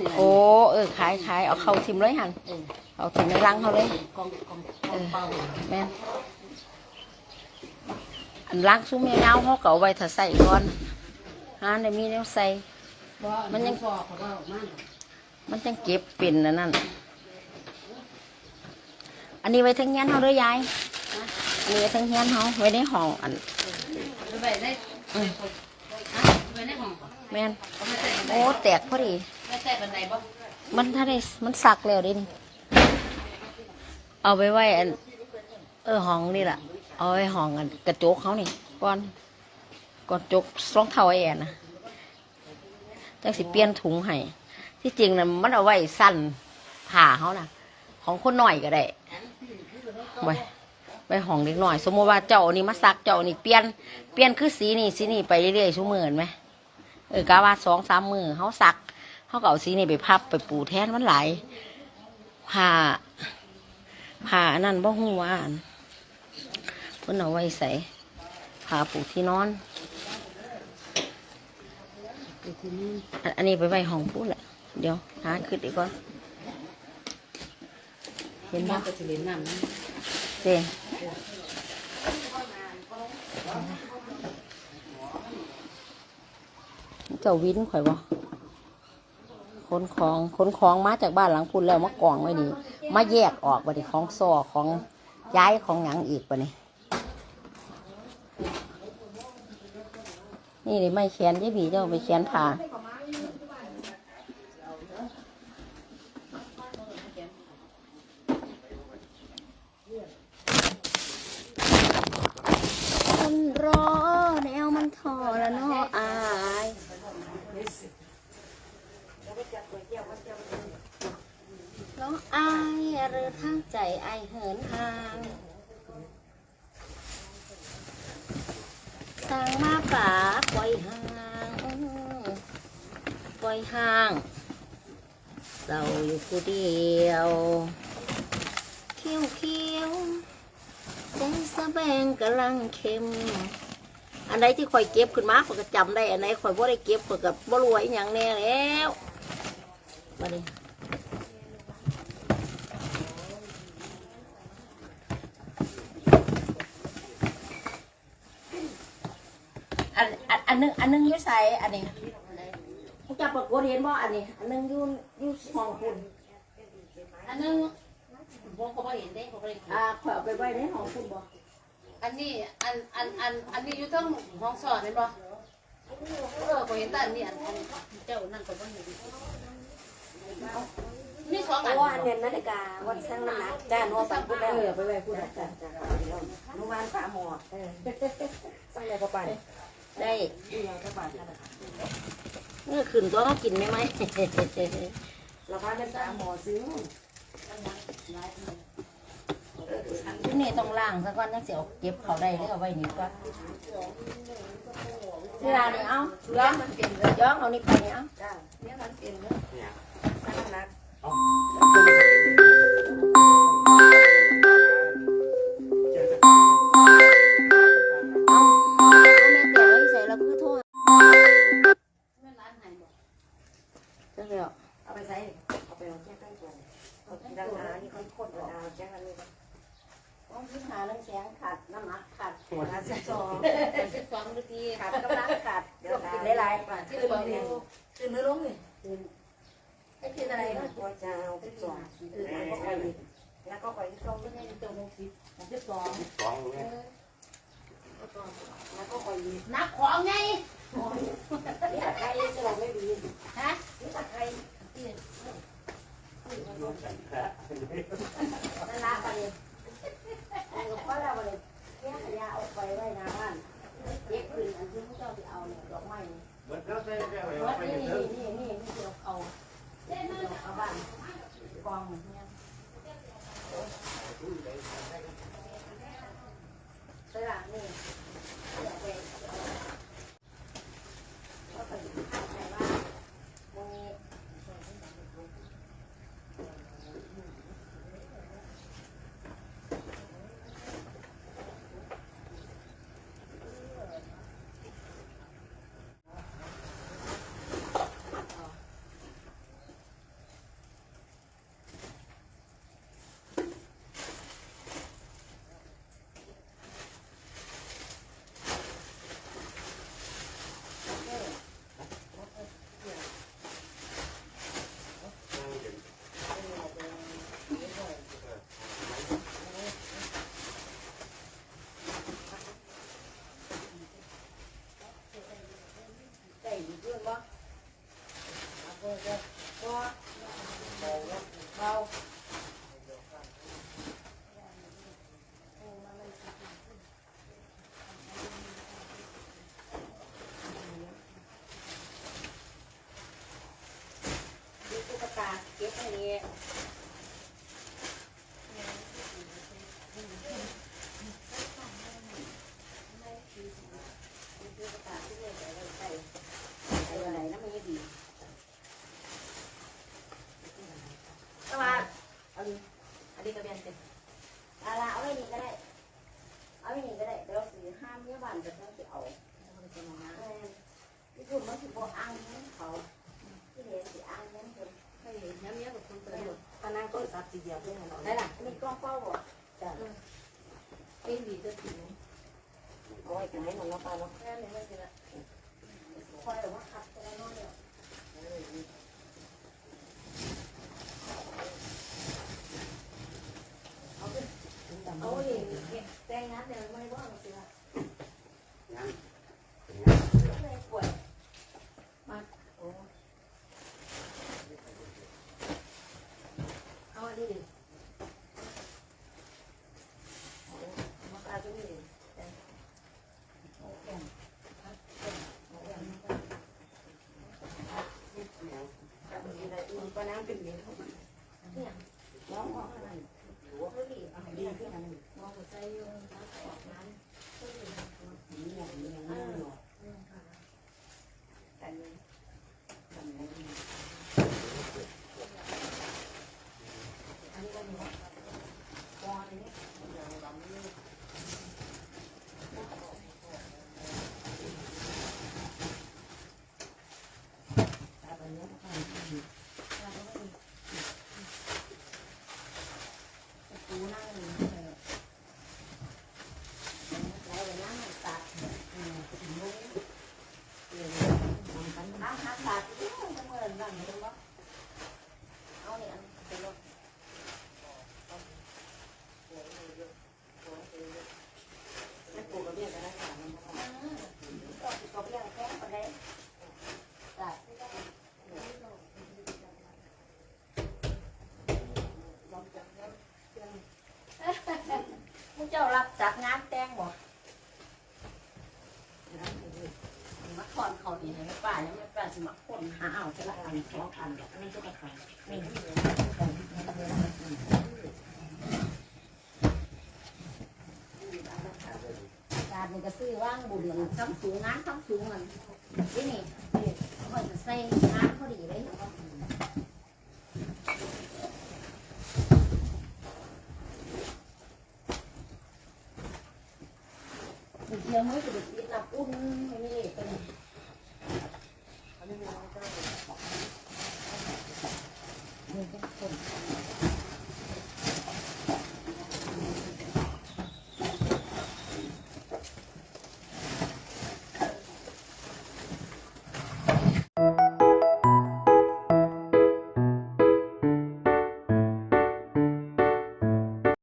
นี่แหละโอ้เออขายขายเอาเข้าทิมเลยหันเออเอาทิมในรังเขาเลย กองกองกองเป่าแม่นอันล้างซุ้มยาวๆเขาก็เอาไว้ถ้าใส่ก่อนหาได้มีแนวใส่ มันยังฟอกเขาว่ามันมันจังเก็บเป็นอันนั่น อันนี้ไว้ทั้งเฮียนเขาเด้อยายอันนี้ไว้ทั้งเฮียนเขาไว้ในห้องอันไปได้ไปได้ของแม่น เขาไม่ใส่บันไดโอ้แตกพอดีไม่ใส่บันไดบ่มันถ้าได้มันสักแล้วดินเอาไปไว้อันเออห้องนี่แหละเอาไว้ห้องอันกระจกเขานี่ก่อนก่อนจกรองเท้าไอ้แอนนะจังสิเปลี่ยนถุงให้ที่จริงนะมันเอาไว้สั้นผ่าเขานะของคนหน่อยก็ได้ไว้ไว้ห้องเด็กหน่อย สมมติว่าเจ้านี่มาซักเจ้านี่เปลี่ยนเปลี่ยนคือสีนี่สีนี่ไปเรื่อยๆชั่วโมงไหมเออกาว่าสองสามมือเขาซัก เขาก็เอาสีนี่ไปพับไปปูแทนมันหลายผ่าผ่าอันนั่นบ่หูว่าอันเพิ่นเอาไว้ใส่ผ่าปูที่นอน อันนี้ไปไว้ห้องพูดแหละ เดี๋ยวหาขึ้นอีกก่อนเห็นมาบ่ก็สิเล่นน้ำนะเจเจ้าวินข่อยบ่ ขนของขนของมาจากบ้านหลังพุ่นแล้วมากองไว้นี่มาแยกออกบ่ดิของซอของย้ายของหยังอีกบ่นี่นี่นี่ไม่แขนยี่บีเจ้าไปแขนผ่าคนรอแนวมันทอละเนาะอาย น้องอายหรือทางใจ ไอายเหินห่างสั่งมาป่าปล่อยห่างปล่อยห่างเราอยู่ผู้เดียวเขียวเขียวใจสะแบงกำลังเค็ม อันไหนที่ข่อยเก็บขึ้นมาข่อยก็จำได้ อันไหนข่อยบ่ได้เก็บข่อยก็บ่รวยอย่างแน่แล้วมาดิ อันอันอันนึงอันนึงอยุ่ใส่อันนี้พวกจะปรากฏเห็นบ่อันนี้ อันนึงอยุ่อยุ่มองคุณอันนึงผมก็บ่เห็นได้ผมก็เลยอ่าขอยเอาไปไว้ในห้องคุณบ่อันนี้อันอันอันอันนี้อยู่ทั้งห้องสอนเห็นบ่เออผมเห็นแต่อันนี้อันอันเจ้านั่นก็บ่เห็นมีสองอันเพราะว่าอันเนี่ยนาฬิกาวัดช่างน้ำหนักจ้าโนไปพูดแล้วเออไปไว้คุณจ้าจ้าจ้านุวานปลาหมอดเออสั่งเลยพอไป ได้ดูยาวก็บาทนั่นแหละเมื่อคืนตัวเขากินไหมไหมเราพาเล่นปลาหมอซื้อที่นี่ต้องล้างซะก่อนจังสิเอาเก็บเขาได้หรือเอาไว้นี่ก่อนเวลานี่เอาย้อมมันเปลี่ยนย้อมเอานี่ไปนี่เอาจ้าเนี่ยมันเป็นเนาะช่างน้ำหนักเอา ขาดหัวละสิบสองสิบสองนาทีขาดกำลังขาดเดี๋ยวกินได้หลายปลาที่ตัวเนี่ยคือเนื้อลงเลยไอ้กินอะไรนะตัวจะเอาสิบสองแล้วก็ไปแล้วก็ไปที่ตรงนี้ตัวลงสิบสิบสองสิบสองเลยแล้วก็ไปนักของไงนี่ตะไคร้จะเราไม่ดีฮะนี่ตะไคร้นั่นละไปเลยเอากับพ่อเราไปเลย กขยะออกไปไว้หน้าบ้านเย็บคืนอันที่พวกเจ้าไปเอาเนี่ยดอกไม้นี่วัดนี่นี่นี่นี่นี่เดี๋ยวเอาเดี๋ยวเอาบ้านกองเนี่ยตลาดนี่เดี๋ยวไปเอาไปใส่บ้านตรงนี้ เอาละเอาไว้นี่ก็ได้ เอาไว้นี่ก็ได้เดี๋ยวสีห้ามเมื่อวันจะต้องไปเอา ที่พูดมันคือพวกอ้างเขาที่เห็นสีอ้างนั้นคนเคยเห็นน้ำเนี้ยกับคนเปิดหมดตอนนั้นก็สับสีเดียวเพื่อนเราได้ล่ะมีกล้องเป้าบ่จ้ะไม่ดีจะถึงเอาไว้กันให้มันแล้วไปแล้วแค่นี้ไม่เป็นไรคอยแต่ว่าขับตัวน้อยเดียวเอาเองแต่งงานเดี๋ยวไม่ว่างสิละไม่ป่วยมาโอ้ เอาอันนี้ดิมาตาจะมีโอเคน้ำเป็นเลี้ยงเนี่ยน้องมองอะไรดีขึ้นอะไรมองหัวใจโยงตาออกนั้น นี่อย่างนี้อย่างนี้หรอแต่เนี่ยแต่เนี่ยอันนี้ก็มีว่าปอนนี้แต่แบบนี้ก็มีแล้วก็มีปูนั่งอยู่เลยแล้วเวลามันตัดอืมถึงมุ้ง อาหารหลักที่มันจะเหมือนกันหรือเปล่าเอาเนี่ยเป็นรถไม่ปลูกกระเบี้ยก็ได้ค่ะมันก็ปลูกกระเบี้ยแค่ก็ได้ได้มึงเจ้ารับจากงานแต่งบ่ มาถอนเขาดีให้ป้ายังไม่ป้าคนหาเอาจะละอันสองอันอันนี้ก็จะขายนี่การนี่ก็ซื้อว่างบุญทั้งสูงงานทั้งสูงมันนี่นี่เขาจะใส่งานพอดีเลยเที่ยวมือจะไปติดรับอุ่นไม่ได้เป็นนี่เป็นคน